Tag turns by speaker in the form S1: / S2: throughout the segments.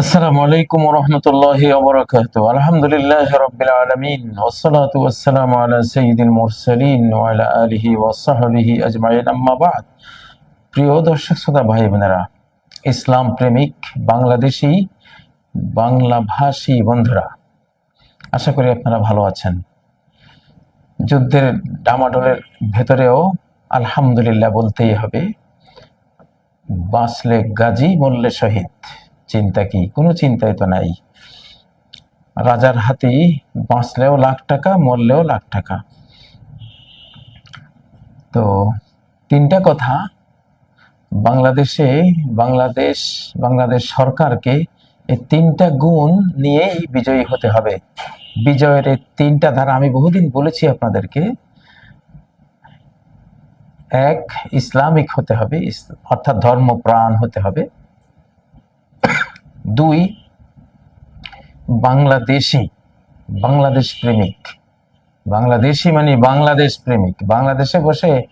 S1: আসসালামু আলাইকুম রহমতুল্লাহি ওবরাকাতু আলহামদুলিল্লাহ রব্বিল আলামিন। ওয়াসসালাতু ওয়াসসালামু আলা সাইয়্যিদিল মুরসালিন ওয়া আলিহি ওয়া সাহবিহি আজমাইন। প্রিয় দর্শক শ্রোতা ভাই বোনেরা ইসলাম প্রেমিক, বাংলাদেশি বাংলাভাষী বন্ধুরা, আশা করি আপনারা ভালো আছেন। যুদ্ধের ডামাডোলের ভেতরেও আলহামদুলিল্লাহ বলতেই হবে, বাঁচলে গাজী মল্লে শহীদ। চিন্তা কি? কোনো চিন্তাই তো নাই। রাজার হাতি বাঁচলেও লাখ টাকা, মরলেও লাখ টাকা। তো তিনটা কথা। বাংলাদেশে বাংলাদেশ বাংলাদেশ সরকারকে এই তিনটা গুণ নিয়েই বিজয়ী হতে হবে। বিজয়ের এই তিনটা ধারা আমি বহুদিন বলেছি আপনাদেরকে। এক, ইসলামিক হতে হবে অর্থাৎ ধর্মপ্রাণ হতে হবে। দুই, বাংলাদেশি, বাংলাদেশ প্রেমিক। বাংলাদেশি মানে বাংলাদেশ প্রেমিক। বাংলাদেশে বসে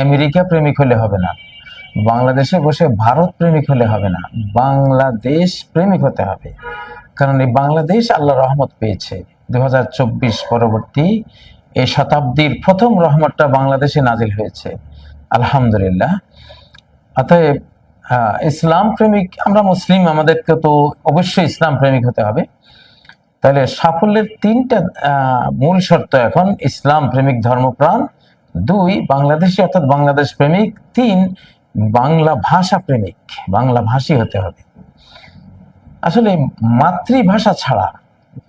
S1: আমেরিকা প্রেমিক হলে হবে না। বাংলাদেশে বসে ভারত প্রেমিক হলে হবে না। বাংলাদেশ প্রেমিক হতে হবে। কারণ এই বাংলাদেশ আল্লাহ রহমত পেয়েছে। দু হাজার চব্বিশ পরবর্তী এই শতাব্দীর প্রথম রহমতটা বাংলাদেশে নাজিল হয়েছে। আলহামদুলিল্লাহ। অতএব আহ, ইসলাম প্রেমিক আমরা মুসলিম আমাদেরকে তো অবশ্যই ইসলাম প্রেমিক হতে হবে। তাহলে সাফল্যের তিনটা মূল শর্ত এখন ইসলাম প্রেমিক ধর্মপ্রাণ। দুই বাংলাদেশি অর্থাৎ বাংলাদেশ প্রেমিক। তিন বাংলা ভাষা প্রেমিক বাংলা ভাষী হতে হবে। আসলে মাতৃভাষা ছাড়া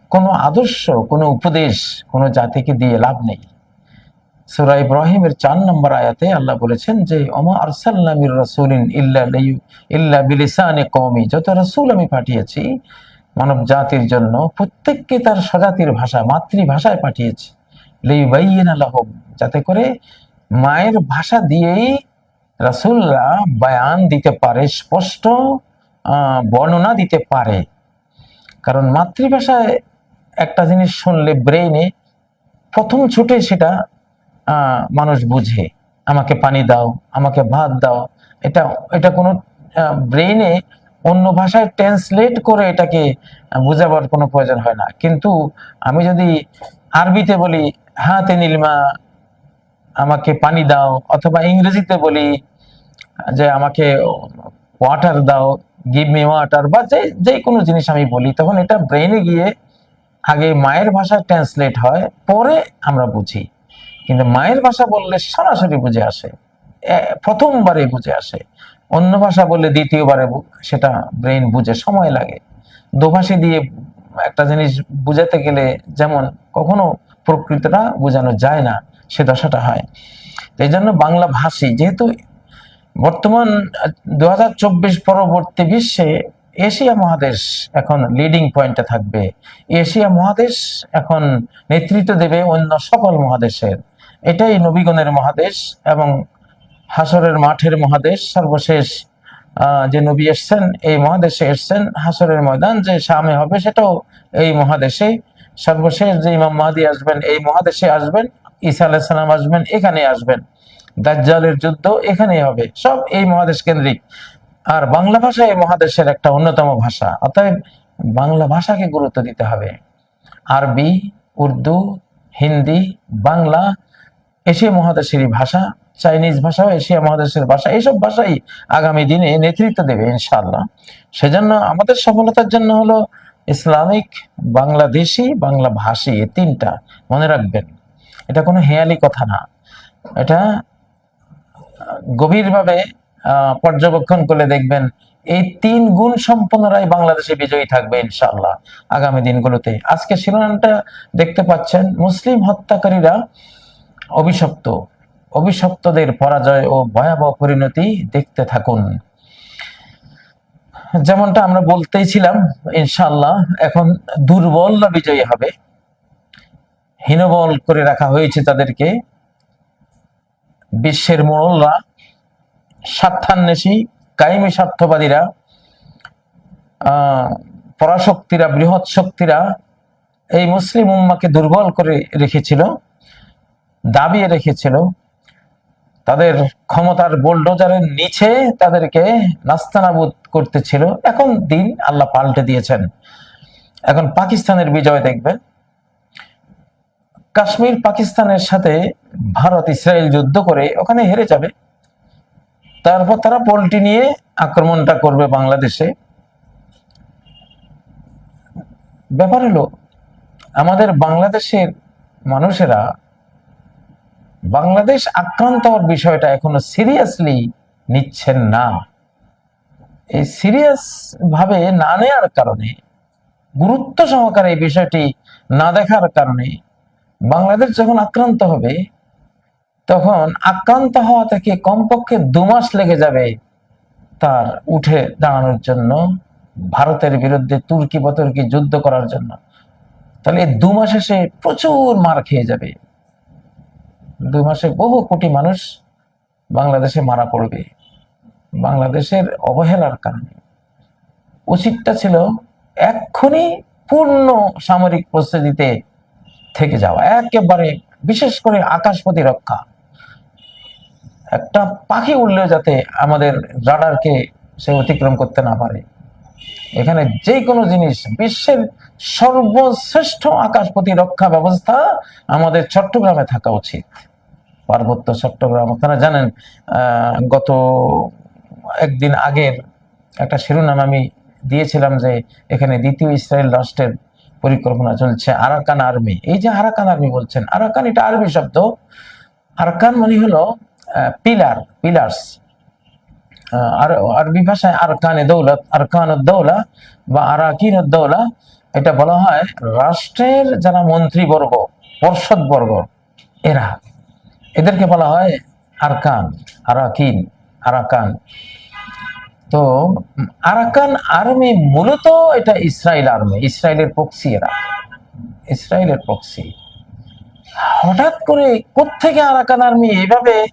S1: কোনো আদর্শ কোনো উপদেশ কোনো জাতিকে দিয়ে লাভ নেই। সূরা ইব্রাহিমের চার নম্বর আয়াতে আল্লাহ বলেছেন যে অমা আরসাল্লা মির রাসূলিন ইল্লা ইল্লা বিলিসানি কওমি। যত রাসূল আমি পাঠিয়েছি মানব জাতির জন্য প্রত্যেককে তার স্বজাতির ভাষা, মাতৃভাষায় পাঠিয়েছি। যাতে করে মায়ের ভাষা দিয়েই রাসূলরা বায়ান দিতে পারে, স্পষ্ট বর্ণনা দিতে পারে। কারণ মাতৃভাষায় একটা জিনিস শুনলে ব্রেইনে প্রথম ছুটে সেটা মানুষ বুঝে। আমাকে পানি দাও, আমাকে ভাত দাও। এটা এটা কোনো ব্রেইনে অন্য ভাষায় ট্রান্সলেট করে এটাকে বোঝাবার কোনো প্রয়োজন হয় না। কিন্তু আমি যদি আরবিতে বলি হ্যাঁ তে নীলমা, আমাকে পানি দাও, অথবা ইংরেজিতে বলি, যে আমাকে ওয়াটার দাও গিভ মি ওয়াটার বা যে যে কোনো জিনিস আমি বলি, তখন এটা ব্রেনে গিয়ে আগে মায়ের ভাষায় ট্রান্সলেট হয়, পরে আমরা বুঝি। কিন্তু মায়ের ভাষা বললে সরাসরি বুঝে আসে। প্রথমবারে বুঝে আসে। অন্য ভাষা বললে দ্বিতীয়বারে সেটা ব্রেন বুঝে সময় লাগে। দোভাষী দিয়ে একটা জিনিস বুঝাতে গেলে যেমন কখনো প্রকৃতটা বোঝানো যায় না, সে দশাটা হয়। এই জন্য বাংলা ভাষী যেহেতু বর্তমান দু হাজার চব্বিশ পরবর্তী বিশ্বে এশিয়া মহাদেশ এখন লিডিং পয়েন্টে থাকবে। এশিয়া মহাদেশ এখন নেতৃত্ব দেবে অন্য সকল মহাদেশের। এটাই নবীগণের মহাদেশ এবং হাসরের মাঠের মহাদেশ। সর্বশেষ যে নবী এসছেন, এই মহাদেশে এসছেন, হাসরের ময়দান যে সামে হবে সেটাও এই মহাদেশে। সর্বশেষ যে ইমাম মাহাদি আসবেন, এই মহাদেশে আসবেন, ঈসা আলাইহিস সালাম আসবেন এখানে আসবেন। দাজ্জালের যুদ্ধ এখানেই হবে, সব এই মহাদেশ কেন্দ্রিক। আর বাংলা ভাষা এই মহাদেশের একটা অন্যতম ভাষা, অতএব বাংলা ভাষাকে গুরুত্ব দিতে হবে। আরবি, উর্দু, হিন্দি, বাংলা এশিয়া মহাদেশেরই ভাষা, চাইনিজ ভাষাও এশিয়া মহাদেশের ভাষা এইসব ভাষাই আগামী দিনে নেতৃত্ব দেবে ইনশাআল্লাহ। সেজন্য আমাদের সফলতার জন্য হলো ইসলামিক বাংলাদেশি বাংলা ভাষী তিনটা, মনে রাখবেন। এটা কোনো হেয়ালি কথা না। এটা গভীরভাবে পর্যবেক্ষণ করলে দেখবেন এই তিন গুণ সম্পন্নরাই বাংলাদেশে বিজয়ী থাকবে ইনশাআল্লাহ আগামী দিনগুলোতে। আজকে শিরোনামটা দেখতে পাচ্ছেন, মুসলিম হত্যাকারীরা অভিশপ্ত। অভিশপ্তদের পরাজয় ও ভয়াবহ পরিণতি দেখতে থাকুন। যেমনটা আমরা বলতেই ছিলাম ইনশাআল্লাহ এখন দুর্বলরা বিজয়ী হবে। হীনবল করে রাখা হয়েছে তাদেরকে। বিশ্বের মোড়লরা, স্বার্থান্বেষী, কায়েমি স্বার্থবাদীরা পরাশক্তিরা, বৃহৎ শক্তিরা এই মুসলিম উম্মাকে দুর্বল করে রেখেছিল। দাবিয়ে রেখেছিল। তাদের ক্ষমতার বোলডোজারের নিচে তাদেরকে নাস্তানাবুদ করতেছিল। এখন দিন আল্লাহ পাল্টে দিয়েছেন। এখন পাকিস্তানের বিজয় দেখবেন। কাশ্মীর পাকিস্তানের সাথে ভারত ইসরায়েল যুদ্ধ করে ওখানে হেরে যাবে। তারপর তারা পোল্ট্রি নিয়ে আক্রমণটা করবে বাংলাদেশে। ব্যাপার হলো, আমাদের বাংলাদেশের মানুষেরা বাংলাদেশ আক্রান্ত হওয়ার বিষয়টা এখনও সিরিয়াসলি নিচ্ছেন না। এই সিরিয়াস ভাবে না নেওয়ার কারণে, গুরুত্ব সহকারে এই বিষয়টি না দেখার কারণে বাংলাদেশ যখন আক্রান্ত হবে, তখন আক্রান্ত হওয়া থেকে কমপক্ষে দু মাস লেগে যাবে তার উঠে দাঁড়ানোর জন্য, ভারতের বিরুদ্ধে তুর্কি বতর্কি যুদ্ধ করার জন্য। তাহলে দু মাসে সে প্রচুর মার খেয়ে যাবে। দু মাসে বহু কোটি মানুষ বাংলাদেশে মারা পড়বে। বাংলাদেশের অবহেলার কারণে। উচিতটা ছিল এক্ষুনি পূর্ণ সামরিক প্রস্তুতিতে থেকে যাওয়া। একেবারে বিশেষ করে আকাশ প্রতিরক্ষা। একটা পাখি উঠলেও যাতে আমাদের রাডারকে সে অতিক্রম করতে না পারে। এখানে যে কোনো জিনিস, বিশ্বের সর্বশ্রেষ্ঠ আকাশ প্রতিরক্ষা ব্যবস্থা আমাদের চট্টগ্রামে থাকা উচিত। পার্বত্য চট্টগ্রাম, আপনারা জানেন গত একদিন আগের একটা শিরোনাম আমি দিয়েছিলাম যে এখানে দ্বিতীয় ইসরায়েল রাষ্ট্রের পরিকল্পনা চলছে, আরাকান আর্মি। এই যে আরাকান আর্মি বলছেন, আরাকান এটা আরবি শব্দ। আরাকান মানে হলো পিলার, পিলার্স। আর, আরবি ভাষায় আরকানে দৌলত, আরকান দৌলা বা আরাকিন দৌলা এটা বলা হয় রাষ্ট্রের যারা মন্ত্রীবর্গ, পর্ষদবর্গ, এরা। এদেরকে বলা হয় আরকান, আরাকিন, আরাকান। তো, আরাকান আর্মি মূলত এটা ইসরায়েল আর্মি, ইসরায়েলের পক্ষী এরা। ইসরায়েলের পক্ষী হঠাৎ করে কোত্থেকে আরাকান আর্মি এইভাবে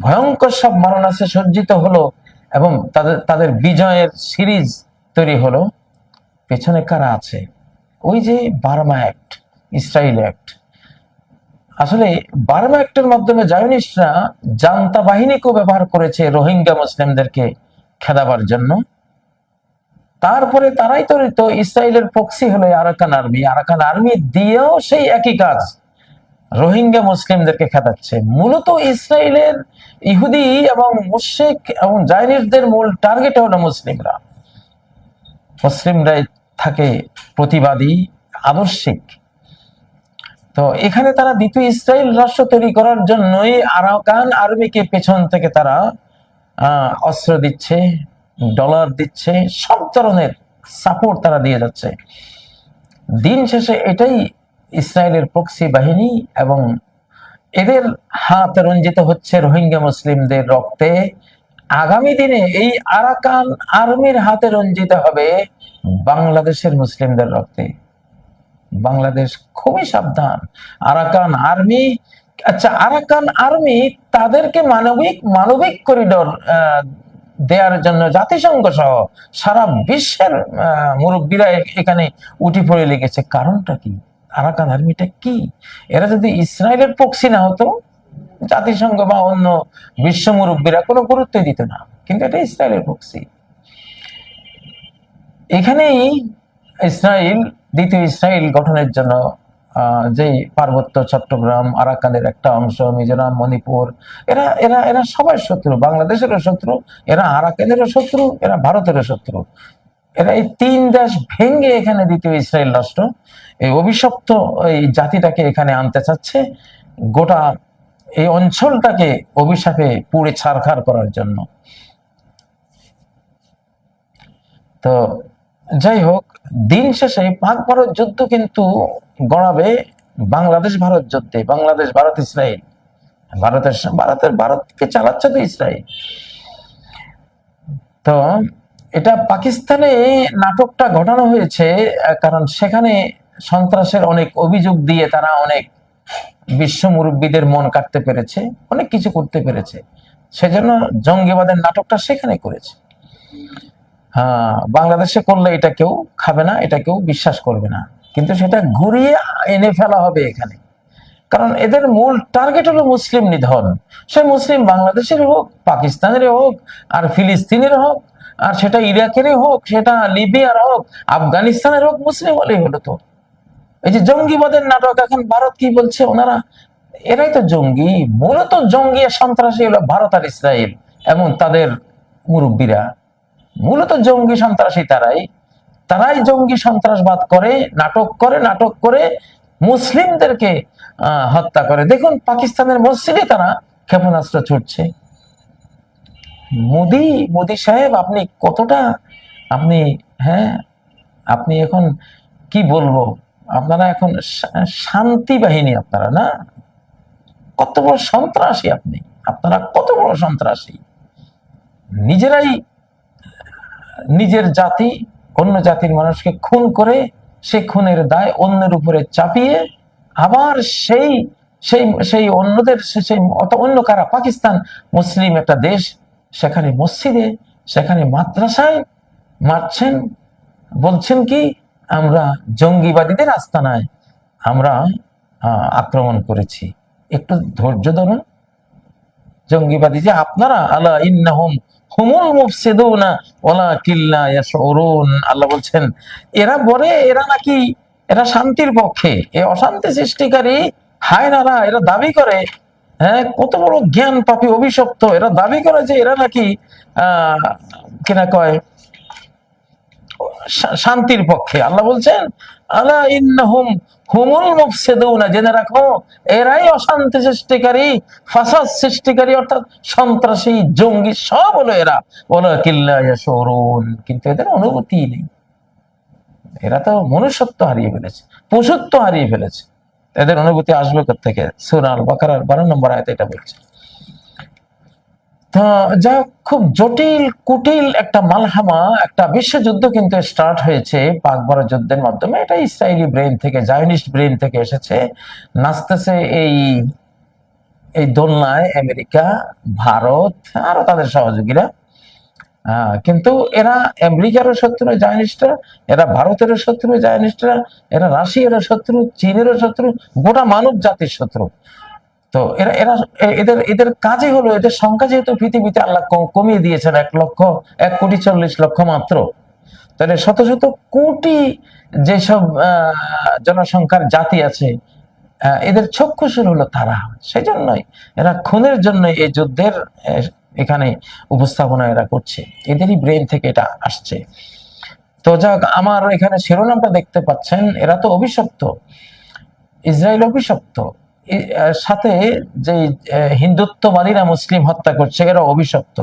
S1: ভয়ঙ্কর সব মারণাসে সজ্জিত হলো এবং তাদের তাদের বিজয়ের সিরিজ তৈরি হলো? পেছনে কারা আছে? ওই যে বার্মা অ্যাক্ট ইসরায়েল অ্যাক্ট আসলে বার্মা অ্যাক্টের মাধ্যমে জায়নিস্টরা জান্তা বাহিনীকেও ব্যবহার করেছে রোহিঙ্গা মুসলিমদেরকে খেদাবার জন্য। তারপরে তারাই তো ইসরায়েলের পক্সি হলো আরাকান আর্মি আরাকান আর্মি দিয়েও সেই একই কাজ, রোহিঙ্গা মুসলিমদেরকে খেদাচ্ছে। মূলত ইসরায়েলের ইহুদি এবং মুশেক এবং জাইনিসদের মূল টার্গেট হলো মুসলিমরা। মুসলিমরাই থাকে প্রতিবাদী, আদর্শিক। তো এখানে তারা দ্বিতীয় ইসরায়েল রাষ্ট্র তৈরি করার জন্যই আরাকান আর্মিকে পেছন থেকে তারা অস্ত্র দিচ্ছে, ডলার দিচ্ছে, সব ধরনের সাপোর্ট তারা দিয়ে যাচ্ছে। দিন শেষে এটাই ইসরায়েলের প্রক্সি বাহিনী এবং এদের হাত রঞ্জিত হচ্ছে রোহিঙ্গা মুসলিমদের রক্তে। আগামী দিনে এই আরাকান আর্মির হাতে রঞ্জিত হবে বাংলাদেশের মুসলিমদের রক্তে। বাংলাদেশ খুবই সাবধান। আরাকান আর্মি আচ্ছা আরাকান আর্মি তাদেরকে মানবিক মানবিক করিডোর দেওয়ার জন্য জাতিসংঘ সহ সারা বিশ্বের মুরব্বীরা এখানে উঠি পড়ে লেগেছে। কারণটা কি? আরাকান আর্মিটা কি? এরা যদি ইসরায়েলের পক্ষী না হতো, জাতিসংঘ বা অন্য বিশ্ব মুরব্বীরা কোনো গুরুত্বই দিত না। কিন্তু এটা ইসরায়েলের পক্ষী। এখানেই ইসরায়েল দ্বিতীয় ইসরায়েল গঠনের জন্য যেই পার্বত্য চট্টগ্রাম, আরাকানের একটা অংশ, মিজোরাম, মণিপুর, এরা এরা এরা সবাই শত্রু। বাংলাদেশেরও শত্রু, এরা আরাকানেরও শত্রু, এরা ভারতেরও শত্রু। এরা এই তিন দেশ ভেঙে এখানে দ্বিতীয় ইসরায়েল রাষ্ট্র এই অভিশপ্ত এই জাতিটাকে এখানে আনতে চাচ্ছে গোটা এই অঞ্চলটাকে অভিশাপে পুড়ে ছারখার করার জন্য। তো যাই হোক দিন শেষে পাক ভারত যুদ্ধ কিন্তু গড়াবে বাংলাদেশ ভারত যুদ্ধে। বাংলাদেশ, ভারত, ইসরায়েল। ভারতের ভারতের ভারতকে চালাচ্ছে তো ইসরায়েল। তো এটা পাকিস্তানে নাটকটা ঘটানো হয়েছে কারণ সেখানে সন্ত্রাসের অনেক অভিযোগ দিয়ে তারা অনেক বিশ্ব মুরব্বীদের মন কাটতে পেরেছে, অনেক কিছু করতে পেরেছে। সেজন্য জঙ্গিবাদের নাটকটা সেখানে করেছে। বাংলাদেশে করলে এটা কেউ খাবে না, এটা কেউ বিশ্বাস করবে না। কিন্তু সেটা ঘুরিয়ে এনে ফেলা হবে এখানে। কারণ এদের মূল টার্গেট হলো মুসলিম নিধন। সে মুসলিম বাংলাদেশের হোক, পাকিস্তানের হোক, আর ফিলিস্তিনের হোক, আর সেটা ইরাকের হোক, সেটা লিবিয়ার হোক, আফগানিস্তানের হোক, মুসলিম হলেই হলো তো। এই যে জঙ্গিবাদের নাটক, এখন ভারত কি বলছে? ওনারা, এরাই তো জঙ্গি, মূলত জঙ্গি সন্ত্রাসী হলো ভারত আর ইসরায়েল, এবং তাদের মুরব্বীরা। মূলত জঙ্গি সন্ত্রাসী তারাই। তারাই জঙ্গি সন্ত্রাসবাদ করে, নাটক করে নাটক করে মুসলিমদেরকে হত্যা করে। দেখুন, পাকিস্তানের মসজিদে তারা ক্ষেপণাস্ত্র ছুটছে। মোদি মোদি সাহেব, আপনি কতটা, আপনি হ্যাঁ আপনি এখন কি বলব? আপনারা এখন শান্তি বাহিনী আপনারা, না? কত বড় সন্ত্রাসী আপনি। আপনারা কত বড় সন্ত্রাসী। নিজেরাই নিজের জাতি, অন্য জাতির মানুষকে খুন করে সে খুনের দায় অন্যের উপরে চাপিয়ে আবার সেই সেই সেই অন্যদের সেই অন্য কারা? পাকিস্তান মুসলিম একটা দেশ। সেখানে মসজিদে, সেখানে মাদ্রাসায় মারছেন। বলছেন কি, আমরা জঙ্গিবাদীদের আস্তানায়, আমরা আক্রমণ করেছি। একটু ধৈর্য ধরুন। জঙ্গিবাদী যে আপনারা, আলা ইন্নাহুম হুমুল মুফসিদুনা, ওয়ালা কিল্লা ইয়াশউরুন। আল্লাহ বলছেন, এরা বলে, এরা নাকি, এরা শান্তির পক্ষে। এই অশান্তি সৃষ্টিকারী হায়নারা এরা দাবি করে হ্যাঁ কত বড় জ্ঞান পাপী, অভিশপ্ত। এরা দাবি করে যে এরা নাকি, আহ কিনা কয় শান্তির পক্ষে। আল্লাহ বলছেন আলা ইন্নাহুম হুমুল মুফসিদুনা, জেনে রাখো, এরাই অশান্তি সৃষ্টিকারী, ফাসাদ সৃষ্টিকারী, অর্থাৎ সন্ত্রাসী, জঙ্গি, সব হলো এরা। বলো কিল্লা ইয়াশুরুন। কিন্তু এদের অনুভূতি নেই। এরা তো মনুষ্যত্ব হারিয়ে ফেলেছে, পশুত্ব হারিয়ে ফেলেছে। এদের অনুভূতি আসবে থেকে সুরাল বাকারার বারো নম্বর আয়তে এটা বলছে। যা খুব জটিল, কুটিল একটা মালহামা, একটা বিশ্বযুদ্ধ কিন্তু স্টার্ট হয়েছে পাক ভারত যুদ্ধের মাধ্যমে। এটা ইসরায়েলি ব্রেন থেকে জায়নিস্ট ব্রেন থেকে এসেছে। নাচতেছে এই এই দোলনায় আমেরিকা, ভারত, আরও তাদের সহযোগীরা। কিন্তু এরা আমেরিকারও শত্রু জায়নিস্টরা এরা ভারতেরও শত্রু জায়নিস্টরা এরা রাশিয়ারও শত্রু, চীনেরও শত্রু, গোটা মানব জাতির শত্রু। তো এরা এরা এদের এদের কাজই হলো, এদের সংখ্যা যেহেতু পৃথিবীতে আল্লাহ কমিয়ে দিয়েছেন এক লক্ষ, এক কোটি চল্লিশ লক্ষ মাত্র, তাহলে শত শত কোটি যেসব জনসংখ্যার জাতি আছে এদের চক্ষুসুর হলো তারা সেই জন্যই এরা খুনের জন্য এই যুদ্ধের এখানে উপস্থাপনা এরা করছে, এদেরই ব্রেন থেকে এটা আসছে। তো যাক, আমার এখানে শিরোনামটা দেখতে পাচ্ছেন, এরা তো অভিশপ্ত, ইসরায়েল অভিশপ্ত সাথে যে হিন্দুত্ববাদীরা মুসলিম হত্যা করছে, এরা অভিশপ্ত।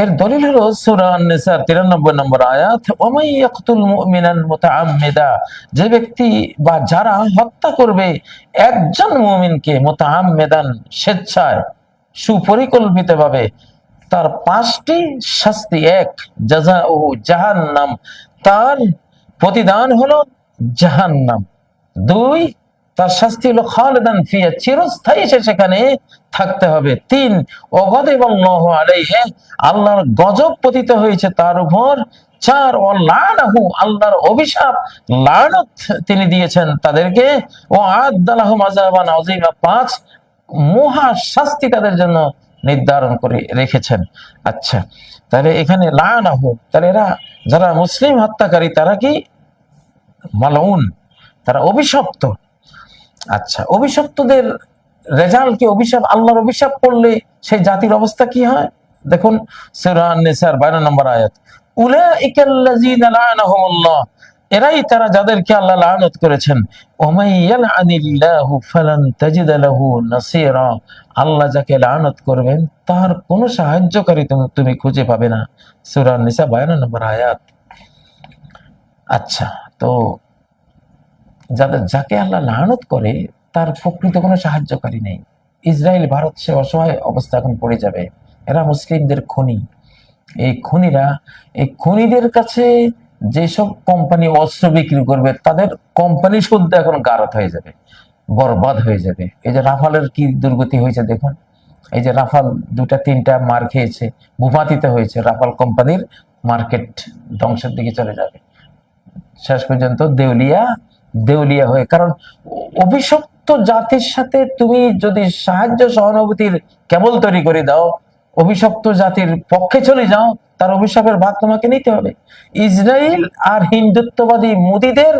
S1: এর দলিল হলো সূরা আন-নিসার 93 নম্বর আয়াত ওমাই ইয়াকতুল মুমিনান মুতাআম্মিদা যে ব্যক্তি বা যারা হত্যা করবে, একজন মুমিনকে মুতাআম্মিদান, স্বেচ্ছায়, সুপরিকল্পিতভাবে, তার পাঁচটি শাস্তি এক জাজা ও জাহান্নাম তার প্রতিদান হলো জাহান্নাম। দুই তার শাস্তি হলো খালেদান ফিয়া, চিরস্থায়ী সে সেখানে থাকতে হবে। তিন অগদেবাল্লাহ আলাইহি আল্লাহর গজব পতিত হয়েছে তার উপর। চার ও লানাহু আল্লাহর অভিশাপ, লানত তিনি দিয়েছেন তাদেরকে। ও আদালাহু মাযাবান আযীমা। পাঁচ, মহা শাস্তি তাদের জন্য নির্ধারণ করে রেখেছেন। আচ্ছা তাহলে এখানে লানাহু, তাহলে এরা যারা মুসলিম হত্যাকারী তারা কি? মালউন, তারা অভিশপ্ত। আচ্ছা অভিশপ্তদের রেজাল্ট কি? অভিশাপ, আল্লাহর অভিশাপ পড়লে সেই জাতির অবস্থা কি হয়? দেখুন, সূরা আন-নিসার 12 নম্বর আয়াত। উলাইকাল্লাযীনা এরাই তারা যাদেরকে আল্লাহ লানত করেছেন। ওমাই ইয়ালআনিল্লাহু ফালান তাজিদ লাহু নাসীরা, আল্লাহ যাকে লানত করবেন, তার কোনো সাহায্যকারী তুমি তুমি খুঁজে পাবে না। সূরা আন-নিসা 52 নম্বর আয়াত। আচ্ছা তো যাদের যাকে আল্লাহ লানত করে, তার প্রকৃত কোনো সাহায্যকারী নেই। ইসরায়েল ভারত সে অসহায় অবস্থা এখন পড়ে যাবে। এরা মুসলিমদের খনি। এই খনিরা, এই খনিদের কাছে যেসব কোম্পানি অস্ত্র বিক্রি করবে, তাদের কোম্পানি শুদ্ধ এখন গারত হয়ে যাবে, বরবাদ হয়ে যাবে। এই যে রাফালের কি দুর্গতি হয়েছে দেখুন। এই যে রাফাল দুটা তিনটা মার খেয়েছে, ভূপাতিত হয়েছে, রাফাল কোম্পানির মার্কেট ধ্বংসের দিকে চলে যাবে। শেষ পর্যন্ত দেউলিয়া দেউলিয়া হয়ে। কারণ অভিশপ্ত জাতির সাথে তুমি যদি সাহায্য সহানুভূতির কেবল তৈরি করে দাও, অভিশপ্ত জাতির পক্ষে চলে যাও, তার অভিশাপের ভাগ তোমাকে নিতে হবে। ইসরায়েল আর হিন্দুত্ববাদী মুদিদের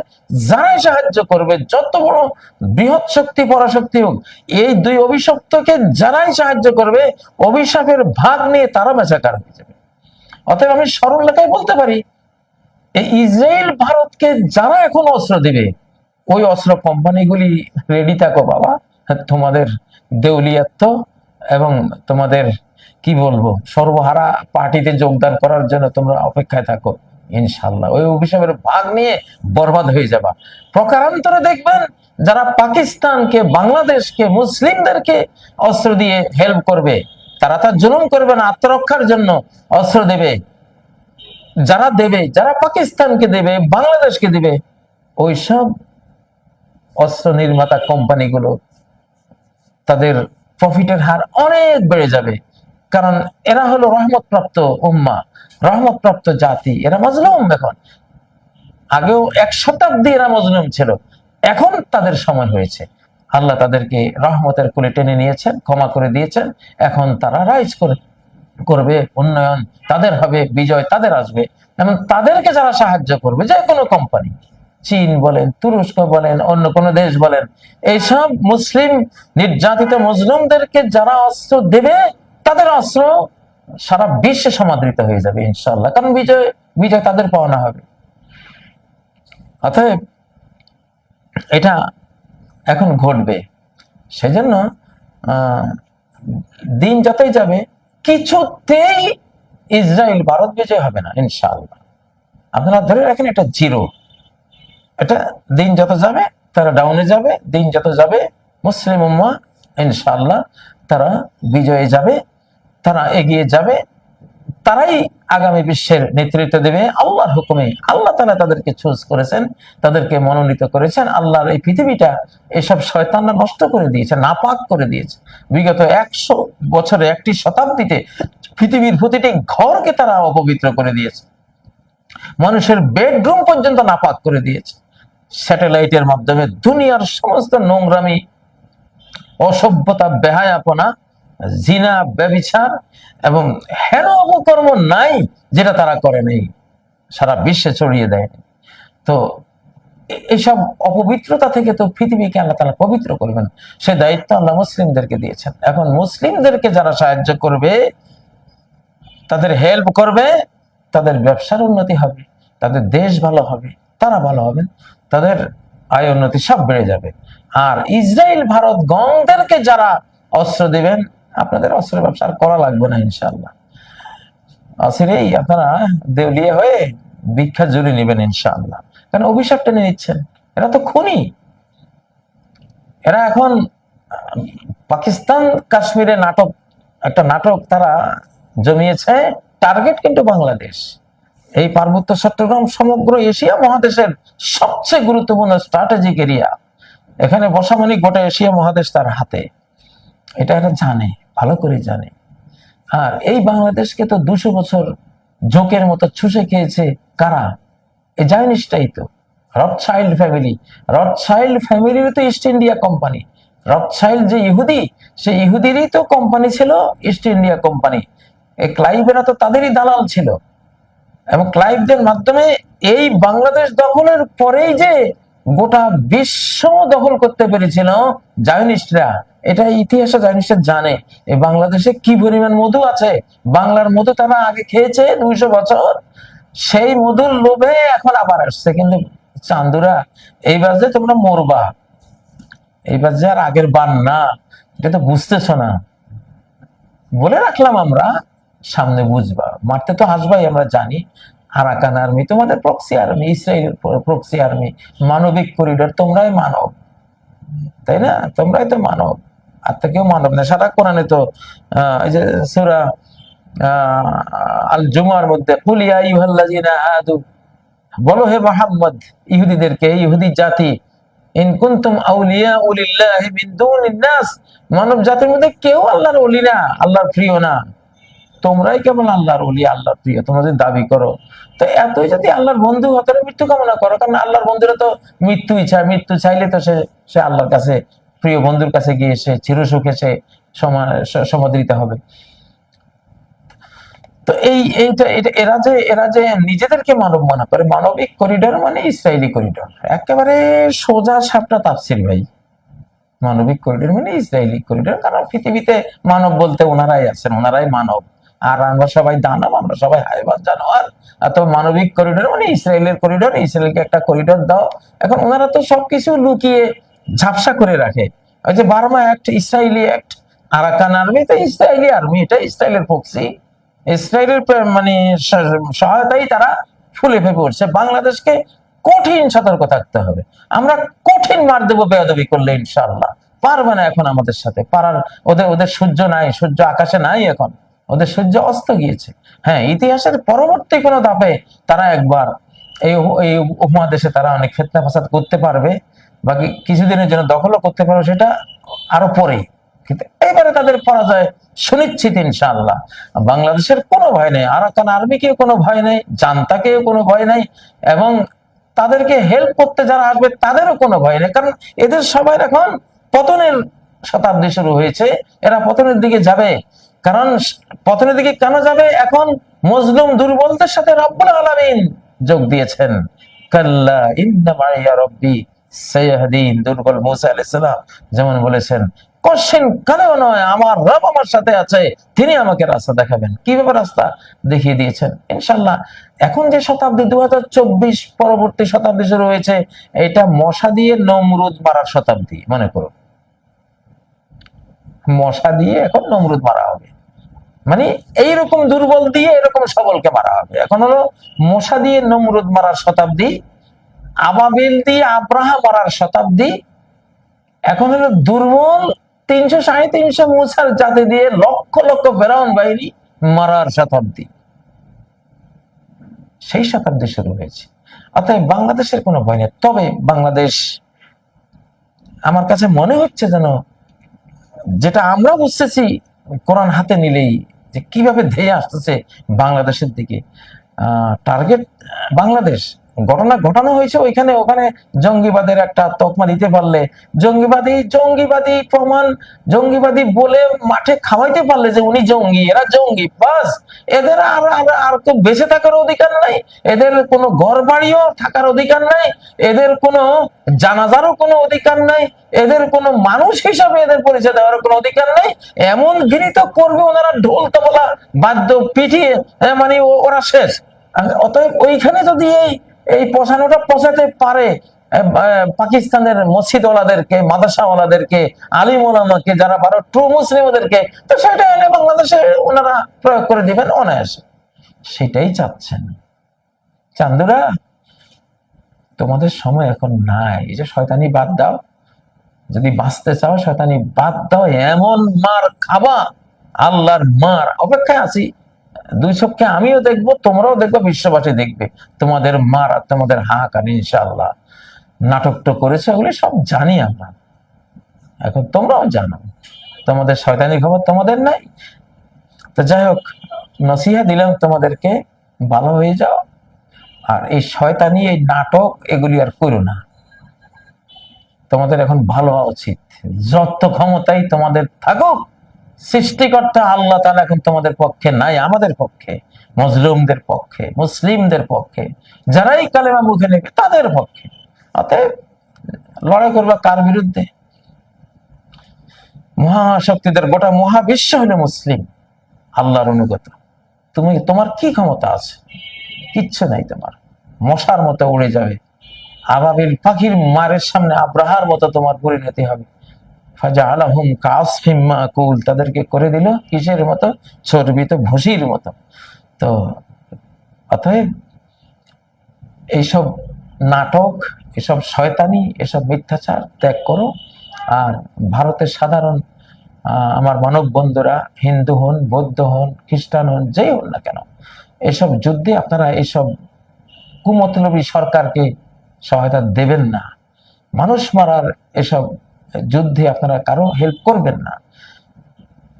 S1: যারাই সাহায্য করবে, যত বড় বৃহৎ শক্তি, পরাশক্তি হোক, এই দুই অভিশপ্তকে যারাই সাহায্য করবে, অভিশাপের ভাগ নিয়ে তারা বেচাকার হয়ে যাবে। অতএব আমি সরল লেখায় বলতে পারি ইসরায়েল ভারতকে যারা এখন অস্ত্র দিবে ওই অস্ত্র কোম্পানিগুলি রেডি থাকো বাবা। তোমাদের দেউলিয়াত্ব এবং তোমাদের, কি বলব, সর্বহারা পার্টিতে যোগদান করার জন্য তোমরা অপেক্ষায় থাকো ইনশাল্লাহ ওই অভিশাপের ভাগ নিয়ে বরবাদ হয়ে যাবা। প্রকারান্তরে দেখবেন যারা পাকিস্তানকে, বাংলাদেশকে, মুসলিমদেরকে অস্ত্র দিয়ে হেল্প করবে, তারা তার জুলুম করবে না, আত্মরক্ষার জন্য অস্ত্র দেবে। যারা দেবে, যারা পাকিস্তানকে দেবে, বাংলাদেশকে দেবে, ওইসব অস্ত্র নির্মাতা কোম্পানিগুলো, তাদের প্রফিটের হার অনেক বেড়ে যাবে। কারণ এরা হলো রহমতপ্রাপ্ত উম্মা, রহমতপ্রাপ্ত জাতি, এরা মজলুম এখন। আগেও এক শতাব্দী এরা মজলুম ছিল, এখন তাদের সময় হয়েছে। আল্লাহ তাদেরকে রহমতের কুলে টেনে নিয়েছেন, ক্ষমা করে দিয়েছেন, এখন তারা রাইজ করে, করবে, উন্নয়ন তাদের হবে, বিজয় তাদের আসবে। এবং তাদেরকে যারা সাহায্য করবে, যে কোনো কোম্পানি। চীন বলেন, তুরস্ক বলেন, অন্য কোনো দেশ বলেন, এইসব মুসলিম নির্যাতিত মুসলিমদেরকে যারা অস্ত্র দেবে, তাদের অস্ত্র সারা বিশ্বে সমাদৃত হয়ে যাবে ইনশাল্লাহ কারণ বিজয় বিজয় তাদের পাওনা হবে। অতএব এটা এখন ঘটবে। সেজন্য দিন যতই যাবে, কিছুতেই ইসরায়েল ভারত বিজয় হবে না ইনশাল্লাহ আপনারা ধরে রাখেন এটা জিরো। এটা দিন যত যাবে, তারা ডাউনে যাবে, দিন যত যাবে, মুসলিম উম্মা, ইনশাআল্লাহ, তারা বিজয়ে যাবে, তারা এগিয়ে যাবে, তারাই আগামী বিশ্বের নেতৃত্ব দেবে। আল্লাহর হুকুমে আল্লাহ তালা তাদেরকে চুজ করেছেন, তাদেরকে মনোনীত করেছেন। আল্লাহর এই পৃথিবীটা এসব শয়তানরা নষ্ট করে দিয়েছে, নাপাক করে দিয়েছে। বিগত একশো বছরে একটি শতাব্দীতে পৃথিবীর প্রতিটি ঘরকে তারা অপবিত্র করে দিয়েছে। মানুষের বেডরুম পর্যন্ত নাপাক করে দিয়েছে। স্যাটেলাইটের মাধ্যমে দুনিয়ার সমস্ত নোংরামি, অসভ্যতা, বেহায়াপনা, জিনা, ব্যবিচার এবং হেন অপকর্ম নাই যেটা তারা করে নেই, সারা বিশ্বে ছড়িয়ে দেয় তো এইসব অপবিত্রতা থেকে তো পৃথিবীকে আল্লাহ তালা পবিত্র করবেন, সে দায়িত্ব আল্লাহ মুসলিমদেরকে দিয়েছেন। এখন মুসলিমদেরকে যারা সাহায্য করবে, তাদের হেল্প করবে, তাদের ব্যবসার উন্নতি হবে, তাদের দেশ ভালো হবে, তারা ভালো হবেন। তাদের আয় উন্নতি সব বেড়ে যাবে। আর ইসরায়েল, ভারত গংদেরকে যারা অস্ত্র দিবেন, আপনাদের অস্ত্র ব্যবসা করা লাগবে না ইনশাল্লাহ আসিরেই আপনারা দেউলিয়া হয়ে ভিক্ষা জুড়ে নেবেন, ইনশাআল্লাহ। কারণ অভিশাপ টেনে নিচ্ছেন। এরা তো খুনি। এরা এখন পাকিস্তান, কাশ্মীরে নাটক, একটা নাটক তারা জমিয়েছে, টার্গেট কিন্তু বাংলাদেশ। এই পার্বত্য চট্টগ্রাম সমগ্র এশিয়া মহাদেশের সবচেয়ে গুরুত্বপূর্ণ স্ট্র্যাটেজিক এরিয়া এখানে বসা মানে গোটা এশিয়া মহাদেশ তার হাতে। এটা এরা জানে, ভালো করে জানে। আর এই বাংলাদেশকে তো দুশো বছর জোকের মতো ছুষে খেয়েছে কারা? এই জায়নিসটাই তো। Rothschild family Rothschild ফ্যামিলির তো East India company Rothschild যে ইহুদি, সেই ইহুদিরই তো কোম্পানি ছিল ইস্ট ইন্ডিয়া কোম্পানি এই ক্লাইভেরা তো তাদেরই দালাল ছিল। এবং ক্লাইভদের মাধ্যমে এই বাংলাদেশ দখলের পরেই যে গোটা বিশ্ব দখল করতে পেরেছিল জায়নিস্টরা, এটা ইতিহাসে জায়নিস্টরা জানে। এই বাংলাদেশে কি পরিমাণ মধু আছে? বাংলার মধু তারা আগে খেয়েছে দুইশো বছর, সেই মধুর লোভে এখন আবার আসছে। কিন্তু চান্দুরা এইবার যে তোমরা মরবা। এইবার যে আর আগের বার না, এটা তো বুঝতেছো না। বলে রাখলাম আমরা সামনে বুঝবা মারতে তো আসবাই, আমরা জানি। আরাকান আর্মি তোমাদের proxy army Israel proxy army মানবিক করিডোর তোমরাই মানব। তাই না? তোমরাই তো মানব। আর তো কেউ মানব না। সারা কোরআনে তো এই যে সুরা আল জুমার মধ্যে কুলিয়া ইউহাল্লাজিনা আদু, বলো হে মোহাম্মদ, ইহুদিদেরকে ইহুদি জাতি, ইন আউলিয়া উলিল্লাহি মিন মানব জাতির মধ্যে কেউ আল্লাহর ওলি না, আল্লাহর প্রিয় না। তোমরাই কেবল আল্লাহর ওলি, আল্লাহর প্রিয়, তোমরা যদি দাবি করো। তো এতই যদি আল্লাহর বন্ধু হতে মৃত্যু কামনা করো। কারণ আল্লাহর বন্ধুরা তো মৃত্যুই চায় মৃত্যু চাইলে তো সে সে আল্লাহর কাছে, প্রিয় বন্ধুর কাছে গিয়ে সে চিরসুখে সে সমাদৃত হবে। তো এই, এইটা এরা যে এরা যে নিজেদেরকে মানব মনে করে, মানবিক করিডোর মানে ইসরায়েলি করিডোর। একেবারে সোজা সাপটা তাপসির ভাই। মানবিক করিডোর মানে ইসরায়েলি করিডোর, কারণ পৃথিবীতে মানব বলতে ওনারাই আছেন, ওনারাই মানব। আর আমরা সবাই দানব, আমরা সবাই হাইবান জানোয়ার। তো মানবিক করিডোর মানে ইসরায়েলের করিডোর ইসরায়েলকে একটা করিডোর দাও। এখন ওনারা তো সবকিছু লুকিয়ে ঝাপসা করে রাখে। ওই যে Burma act Israeli act Arakan army তো ইসরায়েলি আর্মি এটা ইসরায়েলের প্রক্সি ইসরায়েলের মানে সহায়তাই তারা ফুলে ফেপে উঠছে। বাংলাদেশকে কঠিন সতর্ক থাকতে হবে। আমরা কঠিন মার দেবো বেয়াদবি করলে ইনশাল্লাহ পারবে না এখন আমাদের সাথে। পারার ওদের ওদের সূর্য নাই, সূর্য আকাশে নাই এখন। ওদের সূর্য অস্ত গিয়েছে। হ্যাঁ ইতিহাসের পরবর্তী কোনো ধাপে তারা একবার এই এই উপমহাদেশে তারা অনেক ফেতনা ফাসাদ করতে পারবে, বাকি কিছুদিনের জন্য দখলও করতে পারবে, সেটা আরও পরে কিন্তু এবারে তাদের পরাজয় সুনিশ্চিত ইনশাআল্লাহ। বাংলাদেশের কোনো ভয় নেই, আরাকান আর্মিকেও কোনো ভয় নেই, জান্তাকেও কোনো ভয় নেই, এবং তাদেরকে হেল্প করতে যারা আসবে তাদেরও কোনো ভয় নেই, কারণ এদের সবাই এখন পতনের শতাব্দী শুরু হয়েছে, এরা পতনের দিকে যাবে। কারণ পতনের দিকে কেন যাবে? এখন মজলুম দুর্বলদের সাথে রব্বুল আলামিন যোগ দিয়েছেন। কাল্লা মাইয়া রব্বি দুর্বল মুসা আলাইহিস সালাম যেমন বলেছেন নয়? আমার রব আমার সাথে আছে, তিনি আমাকে রাস্তা দেখাবেন। কীভাবে রাস্তা দেখিয়ে দিয়েছেন? ইনশাল্লাহ এখন যে শতাব্দী দু হাজার চব্বিশ পরবর্তী শতাব্দী শুরু এটা মশা দিয়ে নমরুদ মারার শতাব্দী, মনে করো মশা দিয়ে এখন নমরুদ মারা হবে। মানে এইরকম দুর্বল দিয়ে এরকম সবলকে মারা হবে। এখন হলো মশা দিয়ে নমরুদ মারার শতাব্দী, আবাবিল দিয়ে আব্রাহা মারার শতাব্দী, এখন হলো দুর্বল তিনশো সাড়ে তিনশো মুসার জাতি দিয়ে লক্ষ লক্ষ ফেরাউন বাহিনী মারার শতাব্দী। সেই শতাব্দী শুরু হয়েছে। অতএব বাংলাদেশের কোনো ভয় নেই। তবে বাংলাদেশ, আমার কাছে মনে হচ্ছে যেন যেটা আমরা বুঝতেছি কোরআন হাতে নিলেই যে কীভাবে ধেয়ে আসতেছে বাংলাদেশের দিকে। টার্গেট বাংলাদেশ। ঘটনা ঘটানো হয়েছে, ওইখানে ওখানে জঙ্গিবাদের একটা তকমা দিতে পারলে। জঙ্গিবাদী জঙ্গিবাদী প্রমাণ, জঙ্গিবাদী বলে মাঠে খাওয়াইতে পারলে যে উনি জঙ্গি, এরা জঙ্গি, বাস। এদের আর আর আর তো বেঁচে থাকার অধিকার নাই, এদের কোনো ঘর বাড়িও থাকার অধিকার নাই, এদের কোনো জানাজারও কোনো অধিকার নাই, এদের কোনো মানুষ হিসাবে এদের পরিচয় দেওয়ার কোনো অধিকার নাই। এমন ঘৃণিত করবে ওনারা ঢোল তবলা, বাদ্য পিটিয়ে মানে ওরা শেষ। অতএব ওইখানে যদি এই এই পচানোটা পচাতে পারে পাকিস্তানের মসজিদওয়ালাদেরকে, মাদ্রাসাওয়ালাদেরকে আলিম ওলামাকে যারা ভারত ট্রু মুসলিম ওদেরকে তো সেটা এনে বাংলাদেশে ওনারা প্রয়োগ করে দিবেন অনায়াসে। সেটাই চাচ্ছেন। চান্দুরা, তোমাদের সময় এখন নাই। এই যে শয়তানি বাদ দাও। যদি বাঁচতে চাও, শয়তানি বাদ দাও। এমন মার খাবা। আল্লাহর মার। অপেক্ষায় আছি। দুই চোখকে আমিও দেখব, তোমরাও দেখব, বিশ্ববাসী দেখবে। তোমাদের মার আর তোমাদের হাহাকার, ইনশাআল্লাহ। নাটকটা করেছে ওগুলি সব জানি আমরা। এখন তোমরাও জানো। তোমাদের শয়তানি খবর তোমাদের নাই। তো যাই হোক, নসিহা দিলাম তোমাদেরকে, ভালো হয়ে যাও। আর এই শয়তানি, এই নাটক, এগুলি আর করো না। তোমাদের এখন ভালো হওয়া উচিত। যত ক্ষমতাই তোমাদের থাকুক সৃষ্টিকর্তা আল্লাহ তাআলা এখন তোমাদের পক্ষে নাই, আমাদের পক্ষে, মজলুমদের পক্ষে, মুসলিমদের পক্ষে, যারাই কালেমা মুখে নেবে তাদের পক্ষে। অতএব লড়াই করবা কার বিরুদ্ধে? মহাশক্তিদের গোটা মহাবিশ্ব হলো মুসলিম, আল্লাহর অনুগত। তুমি, তোমার কি ক্ষমতা আছে? কিচ্ছু নাই তোমার। মশার মতো উড়ে যাবে। আবাবিল পাখির মারের সামনে আব্রাহার মতো তোমার পরিণতি হবে। ফাজা আলাহুম তাদেরকে করে দিল কিসের মতো? চর্বিত ভুসির মতো। তো অতএব এইসব নাটক, এসব শয়তানি, এসব মিথ্যাচার ত্যাগ করো। আর ভারতের সাধারণ আমার মানব বন্ধুরা, হিন্দু হন, বৌদ্ধ হন, খ্রিস্টান হন যেই হন না কেন, এসব যুদ্ধে আপনারা এসব কুমতলবী সরকারকে সহায়তা দেবেন না। মানুষ মারার এসব যুদ্ধে আপনারা কারও হেল্প করবেন না।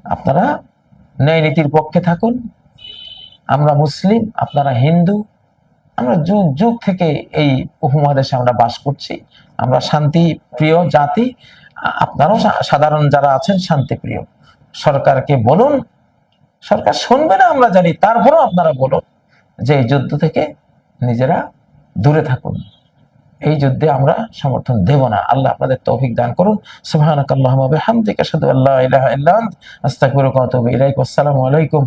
S1: আপনারা ন্যায় নীতির পক্ষে থাকুন। আমরা মুসলিম, আপনারা হিন্দু, আমরা যুগ যুগ থেকে এই উপমহাদেশে আমরা বাস করছি। আমরা শান্তি প্রিয় জাতি, আপনারাও সাধারণ যারা আছেন শান্তি প্রিয়। সরকারকে বলুন, সরকার শুনবে না আমরা জানি, তারপরেও আপনারা বলুন যে এই যুদ্ধ থেকে নিজেরা দূরে থাকুন। এই যুদ্ধে আমরা সমর্থন দেব না। আল্লাহ আপনাদের তৌফিক দান করুন। সুবহানাকাল্লাহুম্মা বিহামদিকা, আশহাদু আল্লা ইলাহা ইল্লা আনতা, আস্তাগফিরুকা ওয়া আতুবু ইলাইক। আসসালামু আলাইকুম